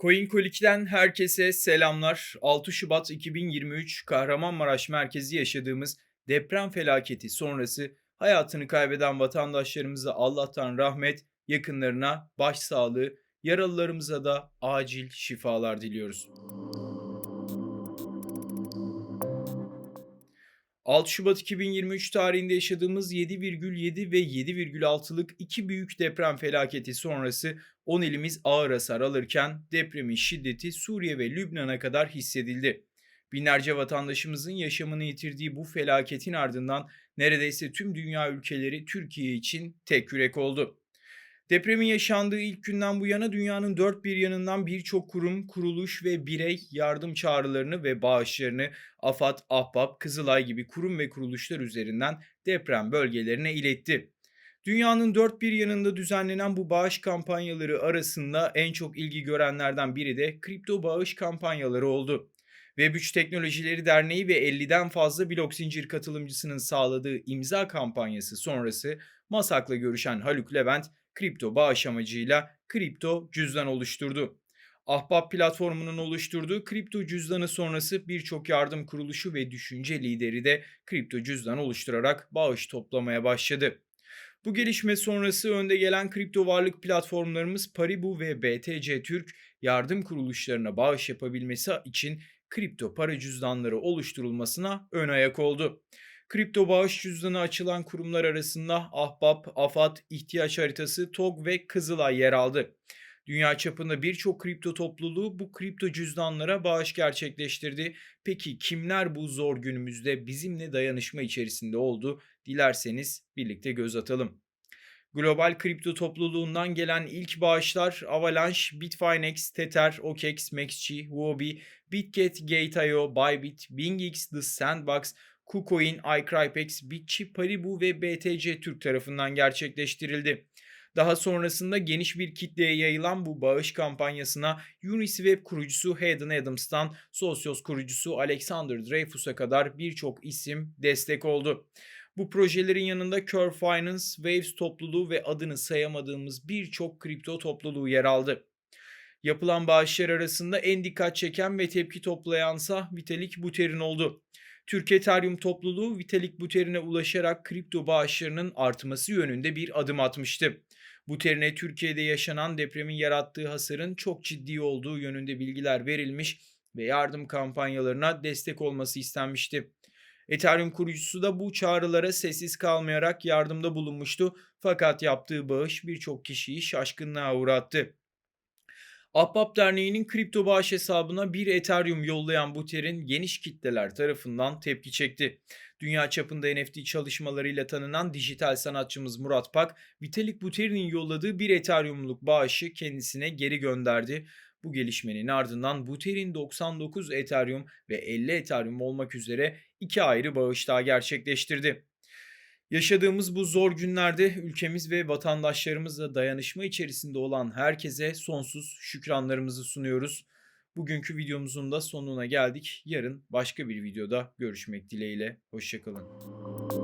CoinColic'ten herkese selamlar. 6 Şubat 2023 Kahramanmaraş merkezi yaşadığımız deprem felaketi sonrası hayatını kaybeden vatandaşlarımıza Allah'tan rahmet, yakınlarına başsağlığı, yaralılarımıza da acil şifalar diliyoruz. 6 Şubat 2023 tarihinde yaşadığımız 7,7 ve 7,6'lık iki büyük deprem felaketi sonrası 10 ilimiz ağır hasar alırken depremin şiddeti Suriye ve Lübnan'a kadar hissedildi. Binlerce vatandaşımızın yaşamını yitirdiği bu felaketin ardından neredeyse tüm dünya ülkeleri Türkiye için tek yürek oldu. Depremin yaşandığı ilk günden bu yana dünyanın dört bir yanından birçok kurum, kuruluş ve birey yardım çağrılarını ve bağışlarını AFAD, Ahbap, Kızılay gibi kurum ve kuruluşlar üzerinden deprem bölgelerine iletti. Dünyanın dört bir yanında düzenlenen bu bağış kampanyaları arasında en çok ilgi görenlerden biri de kripto bağış kampanyaları oldu. Web3 Teknolojileri Derneği ve 50'den fazla blok zincir katılımcısının sağladığı imza kampanyası sonrası Masak'la görüşen Haluk Levent kripto bağış amacıyla kripto cüzdan oluşturdu. Ahbap platformunun oluşturduğu kripto cüzdanı sonrası birçok yardım kuruluşu ve düşünce lideri de kripto cüzdan oluşturarak bağış toplamaya başladı. Bu gelişme sonrası önde gelen kripto varlık platformlarımız Paribu ve BTC Türk yardım kuruluşlarına bağış yapabilmesi için kripto para cüzdanları oluşturulmasına ön ayak oldu. Kripto bağış cüzdanı açılan kurumlar arasında Ahbap, Afat, İhtiyaç Haritası, TOG ve Kızılay yer aldı. Dünya çapında birçok kripto topluluğu bu kripto cüzdanlara bağış gerçekleştirdi. Peki kimler bu zor günümüzde bizimle dayanışma içerisinde oldu? Dilerseniz birlikte göz atalım. Global kripto topluluğundan gelen ilk bağışlar Avalanche, Bitfinex, Tether, OKEx, Maxchi, Huobi, Bitget, Gate.io, Bybit, BingX, The Sandbox, KuCoin, iCrypex, Bitchi, Paribu ve BTC Türk tarafından gerçekleştirildi. Daha sonrasında geniş bir kitleye yayılan bu bağış kampanyasına Uniswap kurucusu Hayden Adams'tan Socios kurucusu Alexander Dreyfus'a kadar birçok isim destek oldu. Bu projelerin yanında Curve Finance, Waves topluluğu ve adını sayamadığımız birçok kripto topluluğu yer aldı. Yapılan bağışlar arasında en dikkat çeken ve tepki toplayansa Vitalik Buterin oldu. Türk Ethereum topluluğu Vitalik Buterin'e ulaşarak kripto bağışlarının artması yönünde bir adım atmıştı. Buterin'e Türkiye'de yaşanan depremin yarattığı hasarın çok ciddi olduğu yönünde bilgiler verilmiş ve yardım kampanyalarına destek olması istenmişti. Ethereum kurucusu da bu çağrılara sessiz kalmayarak yardımda bulunmuştu fakat yaptığı bağış birçok kişiyi şaşkınlığa uğrattı. Ahbap Derneği'nin kripto bağış hesabına bir Ethereum yollayan Butter'in geniş kitleler tarafından tepki çekti. Dünya çapında NFT çalışmalarıyla tanınan dijital sanatçımız Murat Pak, Vitalik Buterin'in yolladığı bir Ethereum'luk bağışı kendisine geri gönderdi. Bu gelişmenin ardından Buterin 99 Ethereum ve 50 Ethereum olmak üzere iki ayrı bağış daha gerçekleştirdi. Yaşadığımız bu zor günlerde ülkemiz ve vatandaşlarımızla dayanışma içerisinde olan herkese sonsuz şükranlarımızı sunuyoruz. Bugünkü videomuzun da sonuna geldik. Yarın başka bir videoda görüşmek dileğiyle. Hoşçakalın.